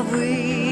love we